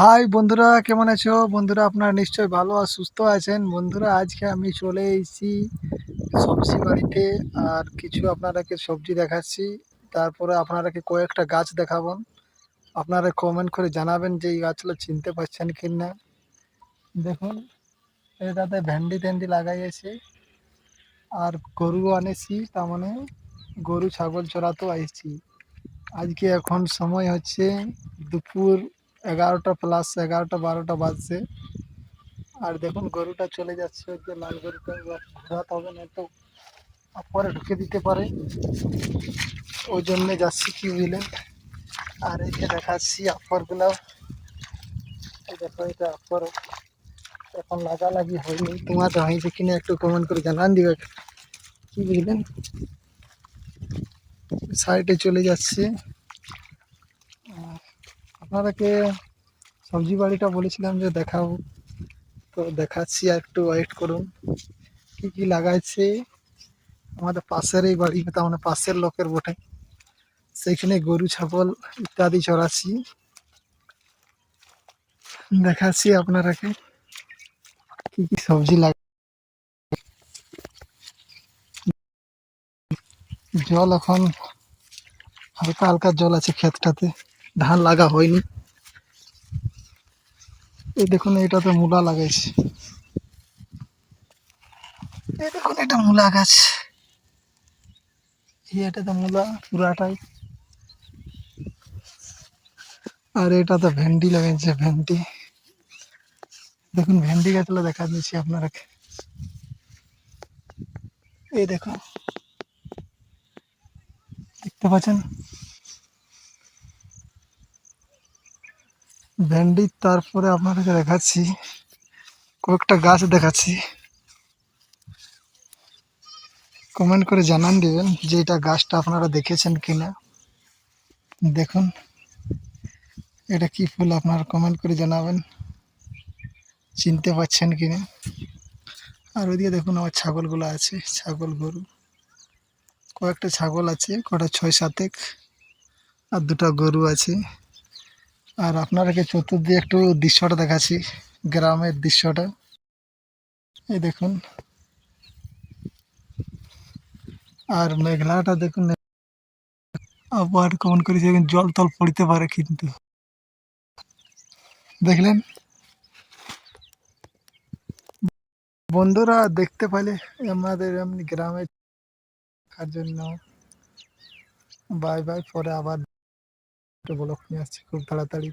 High বন্ধুরা কেমন আছো? বন্ধুরা আপনারা নিশ্চয়ই ভালো আর সুস্থ আছেন। বন্ধুরা, আজকে আমি চলে এসেছি সবজি বাড়িতে আর কিছু আপনারাকে সবজি দেখাচ্ছি। তারপরে আপনারাকে কয়েকটা গাছ দেখাবেন আপনারা কমেন্ট করে জানাবেন যে এই গাছগুলো চিনতে পারছেন কি না দেখুন এটাতে ভেন্ডি টেন্ডি লাগাইছে আর গরু আনেছি, তার মানে গরু, ছাগল চড়াতেও আইছি। আজকে এখন সময় হচ্ছে দুপুর এগারোটা প্লাস এগারোটা, বারোটা বাজছে। আর দেখুন, গরুটা চলে যাচ্ছে যে লাল গরুটা। ঘোরাতে হবে, না তো পরে ঢুকে দিতে পারে। ওই জন্যে যাচ্ছি কি বুঝলেন আর এই যে দেখাচ্ছি আফরগুলো এই দেখো, এটা আফর এখন লাগালাগি হয়নি। তোমাদের হয়েছে কিনা একটু কমেন্ট করে জানান দিবে। কি বুঝলেন সাইডে চলে যাচ্ছে। আর আপনারাকে সবজি বাড়িটা বলেছিলাম যে দেখাবো। তো দেখাচ্ছি আর একটু ওয়েট করুন। কি কি লাগাইছে? আমাদের পাশের এই বাড়ি তার মানে পাশের লোকের বটে। সেইখানে গরু, ছাগল ইত্যাদি চড়াচ্ছি। দেখাচ্ছি আপনারাকে কি কি সবজি লাগা জল এখন হালকা হালকা জল আছে ক্ষেতটাতে। ধান লাগা হয়নি। এই দেখুন, এটাতে মূলা লাগাইছে। এই দেখুন, এটা মূলা গাছ। এটাতে মূলা, পুরাটাই। আর এটাতে ভেন্ডি লাগাইছে, ভেন্ডি। দেখুন, ভেন্ডি গাছগুলো দেখা দিচ্ছি আপনারাকে এই দেখুন। দেখতে পাচ্ছেন? ভেন্ডি তারপরে আপনাদেরকে দেখাচ্ছি। কয়েকটা গাছ দেখাচ্ছি। কমেন্ট করে জানান দিবেন যে এটা গাছটা আপনারা দেখেছেন কিনা। দেখুন, এটা কি ফুল আপনারা কমেন্ট করে জানাবেন। চিনতে পারছেন কিনা। আর ওইদিকে দেখুন আমার ছাগলগুলো আছে, ছাগল গরু। কয়েকটা ছাগল আছে, কটা ছয় সাতেক, আর দুটো গরু আছে। আর আপনারাকে চতুর্দিকে একটু দৃশ্যটা দেখাচ্ছি, গ্রামের দৃশ্যটা। এই দেখুন। আর মেঘলাটা দেখুন আবার কমন করেছে জল তল পড়তে পারে কিন্তু। দেখলেন? বন্ধুরা, দেখতে পেলে আমাদের এমনি গ্রামে থাকার জন্য। বাই বাই, পরে আবার ব্লক নিয়ে আসছি খুব তাড়াতাড়ি।